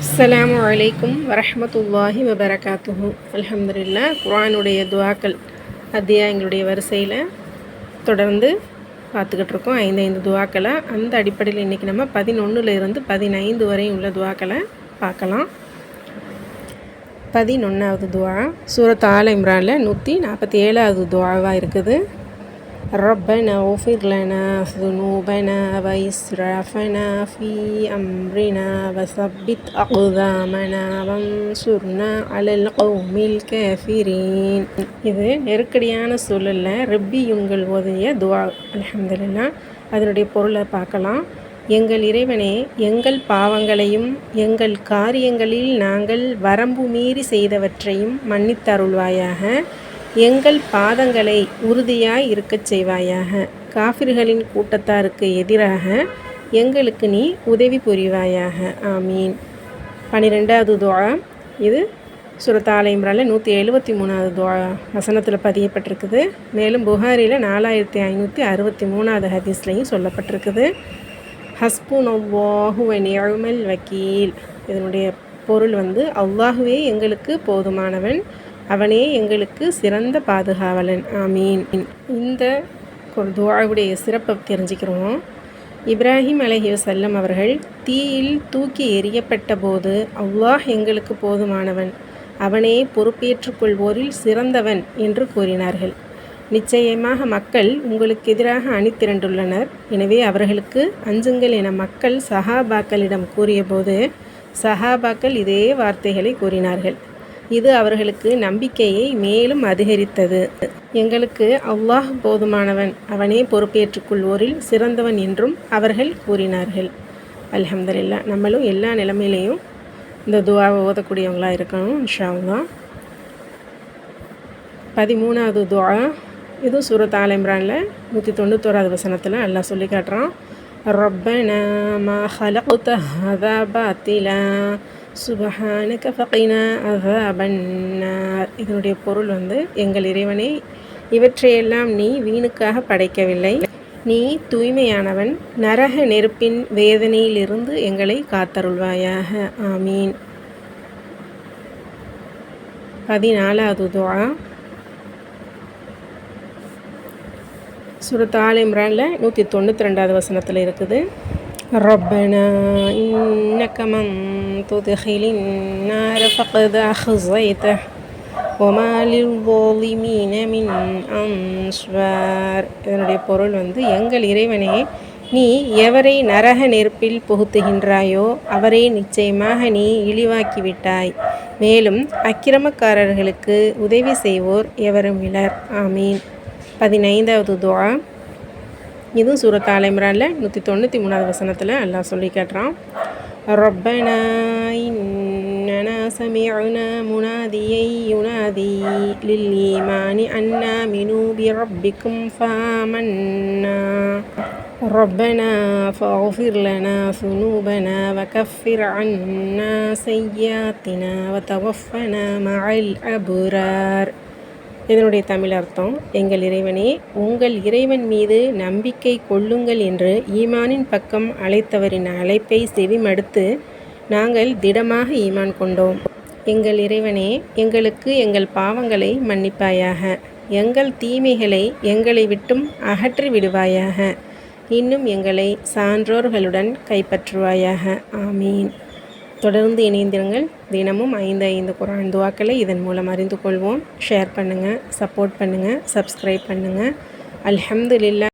அஸ்லாம் வலைக்கும் வரமத்துல்லாஹி வபரகாத்துஹு. அலமதுல்லா குரானுடைய துவாக்கள் அத்தியாயங்களுடைய வரிசையில் தொடர்ந்து பார்த்துக்கிட்டு இருக்கோம் ஐந்து ஐந்து துவாக்களை அந்த அடிப்படையில் இன்றைக்கி நம்ம பதினொன்றுலேருந்து பதினைந்து வரையும் உள்ள துவாக்களை பார்க்கலாம். பதினொன்றாவது துவா சூரத் ஆல இம்ரானில் நூற்றி நாற்பத்தி ஏழாவது துவாவாக இருக்குது. ربنا اغفر لنا ذنوبنا وإسرافنا في أمرنا وثبت أقدامنا وانصرنا على القوم الكافرين இது நெருக்கடியான சூழலில் ரப்பி உங்கள் ஓதிய துவா அல்ஹம்துலில்லா அதனுடைய பொருளை பார்க்கலாம் எங்கள் இறைவனே எங்கள் பாவங்களையும் எங்கள் காரியங்களில் நாங்கள் வரம்பு மீறி செய்தவற்றையும் மன்னித்தருள்வாயாக எங்கள் பாதங்களை உறுதியாய் இருக்கச் செய்வாயாக. காஃபிர்களின் கூட்டத்தாருக்கு எதிராக எங்களுக்கு நீ உதவி புரிவாயாக. ஆமீன். பன்னிரெண்டாவது துவா. இது சுரத்தாலை இம்ரானில் நூற்றி எழுபத்தி மூணாவது துவா. வசனத்தில் பதியப்பட்டிருக்குது. மேலும் புகாரியில் நாலாயிரத்தி ஐநூற்றி அறுபத்தி மூணாவது ஹதீஸ்லையும் சொல்லப்பட்டிருக்குது. ஹஸ்புன் எழுமல் வக்கீல். இதனுடைய பொருள் வந்து அவ்வாகுவே எங்களுக்கு போதுமானவன். அவனே எங்களுக்கு சிறந்த பாதுகாவலன். ஆமீன். இந்த துவாவுடைய சிறப்பை தெரிஞ்சுக்கிறோம். இப்ராஹிம் அலஹி வசல்லம் அவர்கள் தீயில் தூக்கி எறியப்பட்ட போது அவ்வாஹ் எங்களுக்கு போதுமானவன். அவனே பொறுப்பேற்றுக்கொள்வோரில் சிறந்தவன் என்று கூறினார்கள். நிச்சயமாக மக்கள் உங்களுக்கு எதிராக அணித்திரண்டுள்ளனர் எனவே அவர்களுக்கு அஞ்சுங்கள் என மக்கள் சஹாபாக்களிடம் கூறியபோது சஹாபாக்கள் இதே வார்த்தைகளை கூறினார்கள். இது அவர்களுக்கு நம்பிக்கையை மேலும் அதிகரித்தது. எங்களுக்கு அல்லாஹ் போதுமானவன். அவனே பொறுப்பேற்றுக்கொள்வோரில் சிறந்தவன் என்றும் அவர்கள் கூறினார்கள். அலமதுல்லா நம்மளும் எல்லா நிலைமையிலையும் இந்த துவாவை ஓதக்கூடியவங்களாக இருக்கணும் இன்ஷாவுல்லா பதிமூணாவது துவா இதுவும் சூரத் ஆல் இம்ரானில் நூற்றி தொண்ணூத்தோராவது வசனத்தில் எல்லாம் சொல்லி காட்டுறான். ரப்பனா மா ஹலகுத ஹதா பாத்திலா சுபஹானக ஃபகினா அதாபன்னார் இதனுடைய பொருள் வந்து எங்கள் இறைவனே இவற்றையெல்லாம் நீ வீணுக்காக படைக்கவில்லை. நீ தூய்மையானவன் நரக நெருப்பின் வேதனையிலிருந்து எங்களை காத்தருள்வாயாக. ஆமீன். பதினாலாவது துவா சுரத் ஆல் இம்ரானில் நூற்றி தொண்ணூற்றி ரெண்டாவது வசனத்தில் இருக்குது ربنا إنك من تدخل النار فقد أخزيته وما للظالمين من أنصار இதனுடைய பொருள் வந்து எங்கள் இறைவனே நீ எவரை நரக நெருப்பில் புகுத்துகின்றாயோ அவரை நிச்சயமாக நீ இழிவாக்கிவிட்டாய் மேலும் அக்கிரமக்காரர்களுக்கு உதவி செய்வோர் எவரும் இலர் ஆமீன் பதினைந்தாவது துவா இதுவும் சூரத் ஆல் இம்ரானில் நூற்றி தொண்ணூற்றி மூணாவது வசனத்தில் எல்லாம் சொல்லி கேட்டுறான் ربنا إننا سمعنا مناديا ينادي للإيمان أن آمنوا بربكم فآمنا ربنا فاغفر لنا ذنوبنا وكفر عنا سيئاتنا وتوفنا مع الأبرار இதனுடைய தமிழ் அர்த்தம் எங்கள் இறைவனே உங்கள் இறைவன் மீது நம்பிக்கை கொள்ளுங்கள் என்று ஈமானின் பக்கம் அழைத்தவரின் அழைப்பை செவிமடுத்து நாங்கள் திடமாக ஈமான் கொண்டோம். எங்கள் இறைவனே எங்களுக்கு எங்கள் பாவங்களை மன்னிப்பாயாக. எங்கள் தீமைகளை எங்களை விட்டும் அகற்றி விடுவாயாக. இன்னும் எங்களை சான்றோர்களுடன் கைப்பற்றுவாயாக. ஆமீன். தொடர்ந்து இணைந்திருங்கள். தினமும் ஐந்து ஐந்து குரான் துவாக்களை இதன் மூலம் அறிந்து கொள்வோம். ஷேர் பண்ணுங்கள் சப்போர்ட் பண்ணுங்கள் சப்ஸ்கிரைப் பண்ணுங்கள் அல்ஹம்துலில்லா